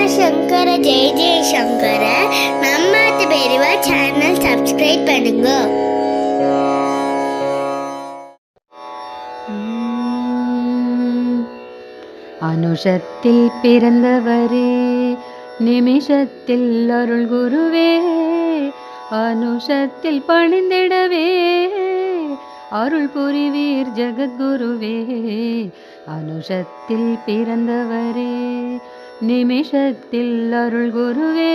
சங்கர சங்கர ஜெய ஜெய சங்கர நம்ம பெரியவா channel subscribe பண்ணுங்க அனுஷத்தில் பிறந்தவரே நிமிஷத்தில் அருள் குருவே அனுஷத்தில் பணிந்திடவே அருள் புரிவீர் ஜெகத்குருவே அனுஷத்தில் பிறந்தவரே நிமிஷத்தில் அருள் குருவே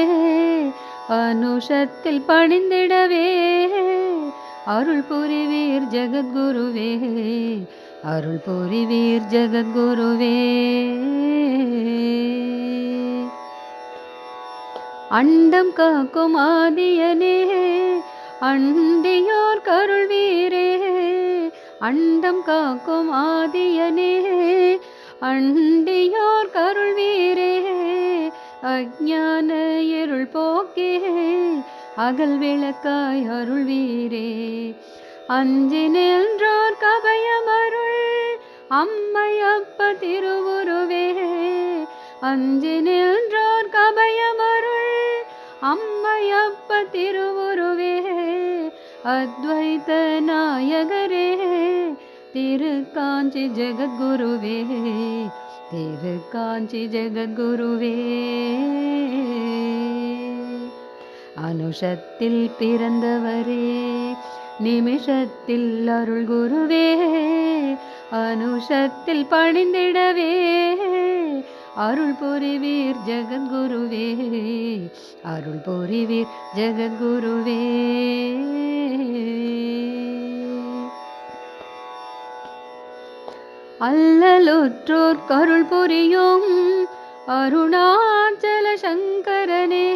அனுஷத்தில் பணிந்திடவே. அருள் புரிவீர் ஜெகத்குருவே அருள் புரிவீர் ஜெகத்குருவே. அண்டம் காக்கும் ஆதியனே அண்டியோர் கருள் வீரே அண்டம் காக்கும் ஆதியனே அண்டியோர் கருள் வீரே அஜான எருள் போக்கே அகல் விளக்காய் அருள்வீரே. அஞ்சு நின்றோர் கபயமருள் அம்மையப்ப திருவுருவே. அஞ்சு நின்றோர் கபயமருள் அம்மையப்ப திருவுருவே. அத்வைத நாயகரே திருக்காஞ்சி ஜெகத்குருவே. திரு காஞ்சி ஜெகத்குருவே. அனுஷத்தில் பிறந்தவரே நிமிஷத்தில் அருள் குருவே அனுஷத்தில் பணிந்திடவே அருள் புரிவீர் ஜெகத்குருவே. அருள் புரிவீர் ஜெகத்குருவே. அல்லலுற்றோர் கருள் புரியும் அருணாச்சல சங்கரனே.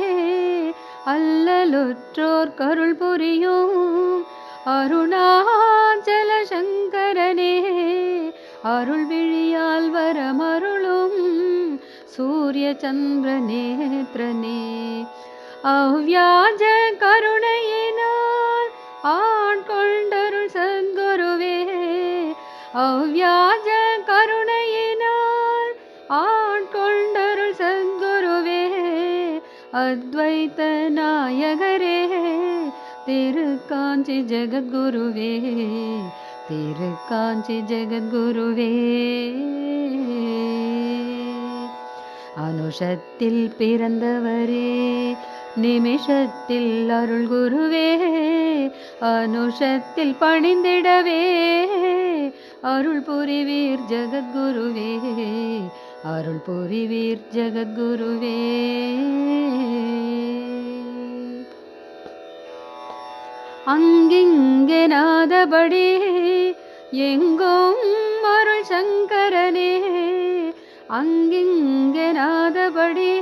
அல்லலுற்றோர் கருள் புரியும் அருணாச்சல சங்கரனே. அருள் விழியால் வரமருளும் சூரிய சந்திர நேத்திரனே அவ்வியாஜ கருணையினால் ஆட்கொண்டருள் சத்குருவே அவ்வியாஜ அத்வைத்த நாயகரே திருக்காஞ்சி ஜெகத்குருவே திருக்காஞ்சி ஜெகத்குருவே. அனுஷத்தில் பிறந்தவரே நிமிஷத்தில் அருள் குருவே அனுஷத்தில் பணிந்திடவே அருள் புரிவீர் ஜெகத்குருவே. அருள் புரிவீர் ஜெகத்குருவே. அங்கிங்கே நாதபடி எங்கும் அருள் சங்கரனே. அங்கிங்கே நாதபடி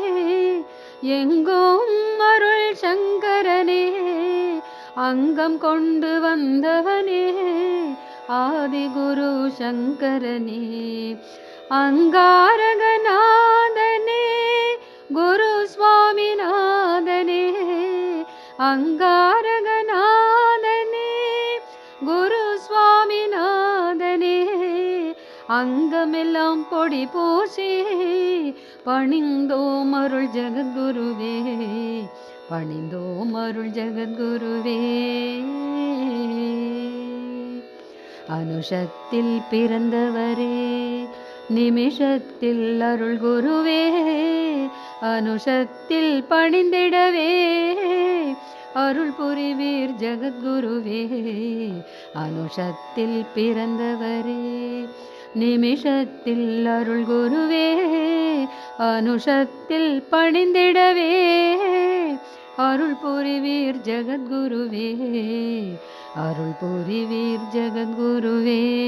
எங்கும் அருள் சங்கரனே. அங்கம் கொண்டு வந்தவனே ஆதிகுரு சங்கரனே. அங்காரகநாதனே குரு சுவாமிநாதனே அங்காரகநாதனே குரு சுவாமிநாதனே அங்கமெல்லாம் பொடி பூசி பணிந்தோம் அருள் ஜெகத்குருவே பணிந்தோம் அருள் ஜெகத்குருவே. அனுஷத்தில் பிறந்தவரே நிமிஷத்தில் அருள் குருவே அனுஷத்தில் பணிந்திடவே. அருள் புரிவீர் ஜெகத்குருவே அனுஷத்தில் பிறந்தவரே. நிமிஷத்தில் அருள் குருவே அனுஷத்தில் பணிந்திடவே. அருள் புரிவீர் ஜெகத்குருவே அருள் புரிவீர் ஜெகத்குருவே.